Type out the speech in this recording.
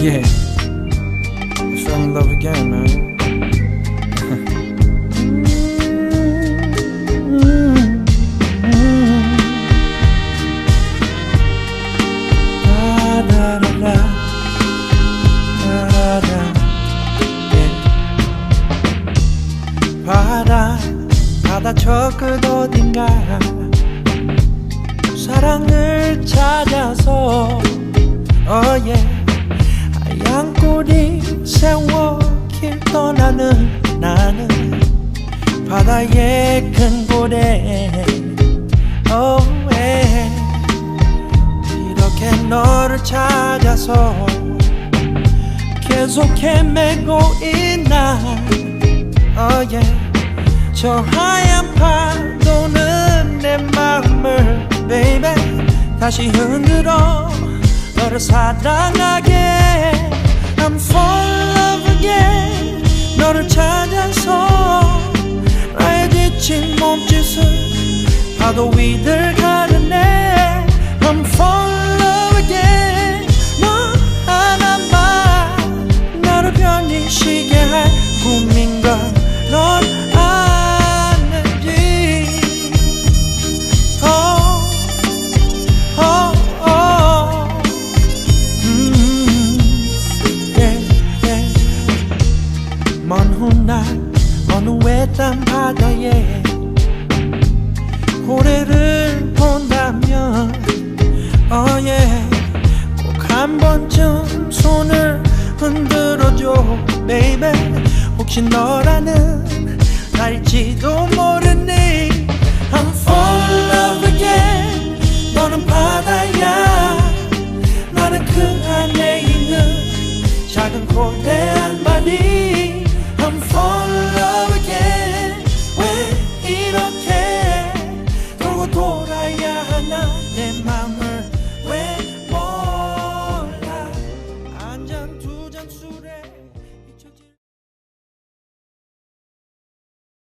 Yeah. I fell in love again, man. Da, da, da, da. Da, da, da. Yeah. 바다 바다 저 끝 어딘가 사랑을 찾아서 어예 하얀 꼬리 세워 길 떠나는 나는 바다의 큰 고래 어예 이렇게 너를 찾아서 계속 헤매고 있나. 어예. 저 하얀 파도는 내 마음을 baby 다시 흔들어. 너를 사랑하게 I'm fall in love again. 너를 찾아서 나의 지친 몸짓을 파도 위들 가 새참 바다에 고래를 본다면 어예 oh yeah 꼭한 번쯤 손을 흔들어줘 baby. 혹시 너라는 날지도 모르니 I'm fall in love again 너는 바다야. 나는 그 안에 있는 작은 고대 한 마디. I'm fall in love